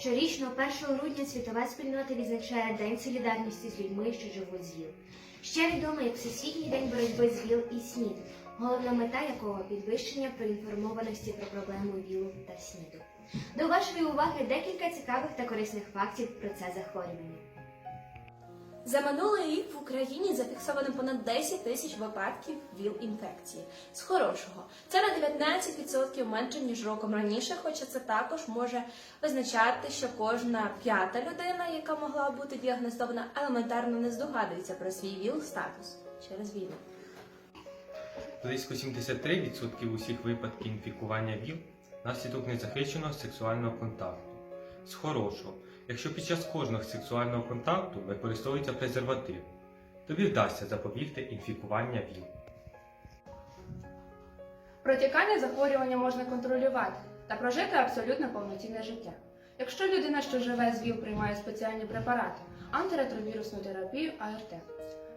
Щорічно, 1 грудня світова спільнота відзначає День солідарності з людьми, що живуть з ВІЛ. Ще відомо як Всесвітній день боротьби з ВІЛ і СНІД, головна мета якого підвищення проінформованості про проблему ВІЛ та СНІДу. До вашої уваги декілька цікавих та корисних фактів про це захворювання. За минулий рік в Україні зафіксовано понад 10 тисяч випадків ВІЛ-інфекції. З хорошого це на 19% менше ніж роком раніше, хоча це також може означати, що кожна п'ята людина, яка могла бути діагностована, елементарно не здогадується про свій ВІЛ-статус через війну. Близько 73% усіх випадків інфікування ВІЛ наслідок незахищеного сексуального контакту. З хорошого, якщо під час кожного сексуального контакту використовується презерватив, тобі вдасться запобігти інфікування ВІЛ. Протікання захворювання можна контролювати та прожити абсолютно повноцінне життя. Якщо людина, що живе з ВІЛ, приймає спеціальні препарати, антиретровірусну терапію АРТ.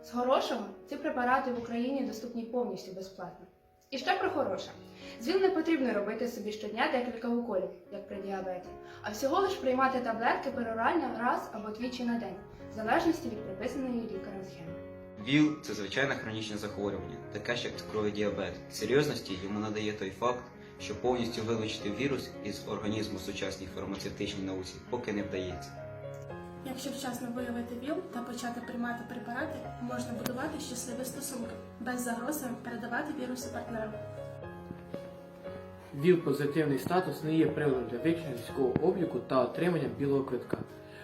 З хорошого ці препарати в Україні доступні повністю безплатно. І ще про хороше. З ВІЛ не потрібно робити собі щодня декілька уколів, як при діабеті, а всього лиш приймати таблетки перорально раз або двічі на день, в залежності від приписаної лікарем схеми. ВІЛ це звичайне хронічне захворювання, таке ж як цукровий діабет. Серйозності йому надає той факт, що повністю вилучити вірус із організму сучасній фармацевтичній науці поки не вдається. Якщо вчасно виявити ВІЛ та почати приймати препарати, можна будувати щасливі стосунки без загрози передавати віруси партнерам. ВІЛ-позитивний статус не є приводом для виключення військового обліку та отримання білого квитка.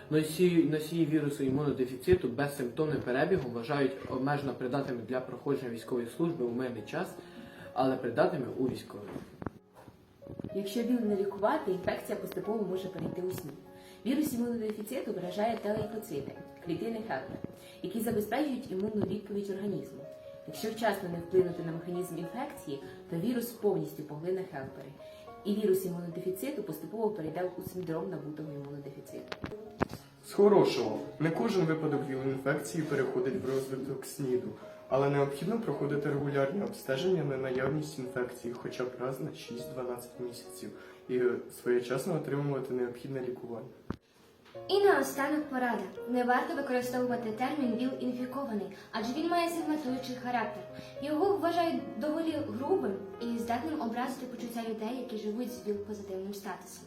Носії, носії вірусу імунодефіциту без симптомним перебігом вважають обмежено придатними для проходження військової служби у мирний час, але придатними у військовий. Якщо ВІЛ не лікувати, інфекція поступово може перейти у СНІД. Вірус імунодефіциту вражає телейкоцити, клітини Хелпер, які забезпечують імунну відповідь організму. Якщо вчасно не вплинути на механізм інфекції, то вірус повністю поглине Хелпери, і вірус імунодефіциту поступово перейде у синдром набутого імунодефіциту. З хорошого, не кожен випадок ВІЛ-інфекції переходить в розвиток СНІДу, але необхідно проходити регулярні обстеження на наявність інфекції хоча б раз на 6-12 місяців і своєчасно отримувати необхідне лікування. І наостанок порада. Не варто використовувати термін ВІЛ-інфікований, адже він має сегментуючий характер. Його вважають доволі грубим і здатним образити почуття людей, які живуть з ВІЛ-позитивним статусом.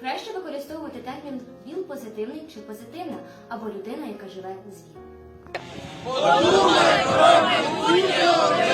Краще використовувати термін ВІЛ-позитивний чи позитивна, або людина, яка живе з ВІЛ. 모두 말걸 배우려